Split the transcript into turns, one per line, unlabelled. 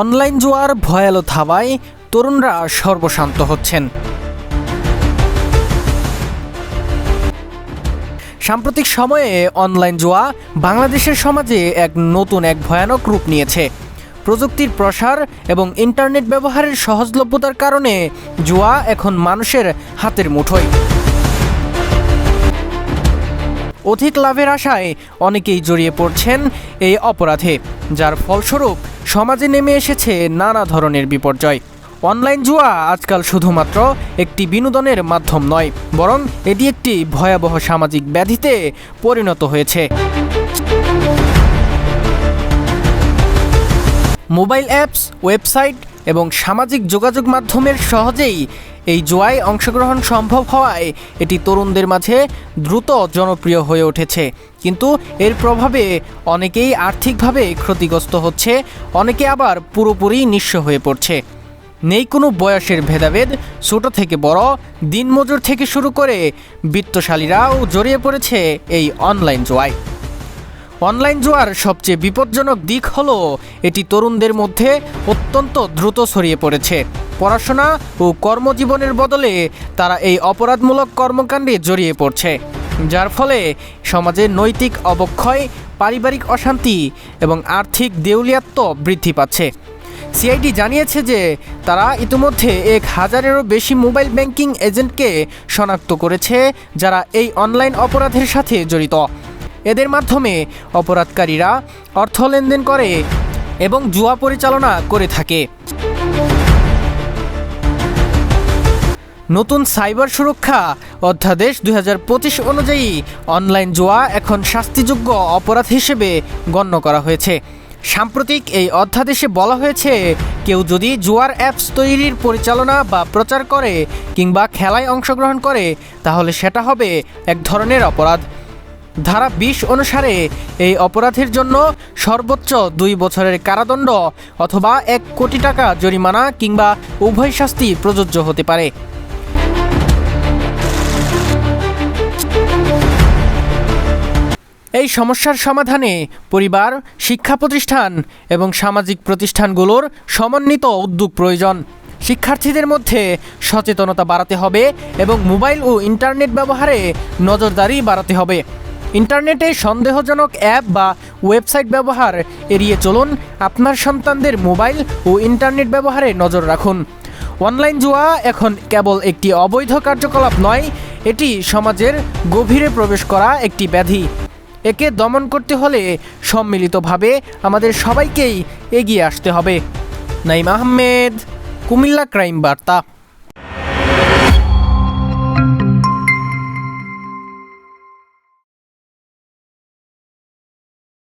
Online জুয়ার ভয়ালো থাবায় তরুণরা সর্বশান্ত হচ্ছেন। সাম্প্রতিক সময়ে অনলাইন জুয়া বাংলাদেশের সমাজে এক নতুন, এক ভয়ানক রূপ নিয়েছে। প্রযুক্তির প্রসার এবং ইন্টারনেট ব্যবহারের সহজলভ্যতার কারণে জুয়া এখন মানুষের হাতের মুঠোয়। অধিক লাভের আশায় অনেকেই জড়িয়ে পড়ছেন এই অপরাধে, যার ফলস্বরূপ সমাজে নেমে এসেছে নানা ধরনের বিপর্যয়। অনলাইন জুয়া আজকাল শুধুমাত্র একটি বিনোদনের মাধ্যম নয়, বরং এটি একটি ভয়াবহ সামাজিক ব্যাধিতে পরিণত হয়েছে। মোবাইল অ্যাপস, ওয়েবসাইট এবং সামাজিক যোগাযোগ মাধ্যমের সহজেই এই জুয়ায় অংশগ্রহণ সম্ভব হওয়ায় এটি তরুণদের মাঝে দ্রুত জনপ্রিয় হয়ে উঠেছে। কিন্তু এর প্রভাবে অনেকেই আর্থিকভাবে ক্ষতিগ্রস্ত হচ্ছে, অনেকে আবার পুরোপুরি নিঃস্ব হয়ে পড়ছে। নেই কোনো বয়সের ভেদাভেদ, ছোট থেকে বড়, দিনমজুর থেকে শুরু করে বিত্তশালীরাও জড়িয়ে পড়েছে এই অনলাইন জুয়ায়। অনলাইন জুয়ার সবচেয়ে বিপজ্জনক দিক হল এটি তরুণদের মধ্যে অত্যন্ত দ্রুত ছড়িয়ে পড়েছে। পড়াশোনা ও কর্মজীবনের বদলে তারা এই অপরাধমূলক কর্মকাণ্ডে জড়িয়ে পড়ছে, যার ফলে সমাজে নৈতিক অবক্ষয়, পারিবারিক অশান্তি এবং আর্থিক দেউলিয়াত্ব বৃদ্ধি পাচ্ছে। সিআইডি জানিয়েছে যে তারা ইতিমধ্যে এক হাজারেরও বেশি মোবাইল ব্যাংকিং এজেন্টকে শনাক্ত করেছে, যারা এই অনলাইন অপরাধের সাথে জড়িত। এদের মাধ্যমে অপরাধকারীরা অর্থ লেনদেন করে এবং জুয়া পরিচালনা করে থাকে। নতুন সাইবার সুরক্ষা অধ্যাদেশ দু হাজার পঁচিশ অনুযায়ী অনলাইন জুয়া এখন শাস্তিযোগ্য অপরাধ হিসেবে গণ্য করা হয়েছে। সাম্প্রতিক এই অধ্যাদেশে বলা হয়েছে, কেউ যদি জুয়ার অ্যাপস তৈরির পরিচালনা বা প্রচার করে কিংবা খেলায় অংশগ্রহণ করে, তাহলে সেটা হবে এক ধরনের অপরাধ। ধারা বিশ অনুসারে এই অপরাধের জন্য সর্বোচ্চ দুই বছরের কারাদণ্ড অথবা এক কোটি টাকা জরিমানা কিংবা উভয় শাস্তি প্রযোজ্য হতে পারে। এই সমস্যার সমাধানে পরিবার, শিক্ষা প্রতিষ্ঠান এবং সামাজিক প্রতিষ্ঠানগুলোর সমন্বিত উদ্যোগ প্রয়োজন। শিক্ষার্থীদের মধ্যে সচেতনতা বাড়াতে হবে এবং মোবাইল ও ইন্টারনেট ব্যবহারে নজরদারি বাড়াতে হবে। ইন্টারনেটে সন্দেহজনক অ্যাপ বা ওয়েবসাইট ব্যবহার এড়িয়ে চলুন আপনার সন্তানদের মোবাইল ও ইন্টারনেট ব্যবহারে নজর রাখুন। অনলাইন জুয়া এখন কেবল একটি অবৈধ কার্যকলাপ নয়, এটি সমাজের গভীরে প্রবেশ করা একটি ব্যাধি। একে দমন করতে হলে সম্মিলিতভাবে আমাদের সবাইকেই এগিয়ে আসতে হবে। নাইম আহমেদ, কুমিল্লা ক্রাইম বার্তা।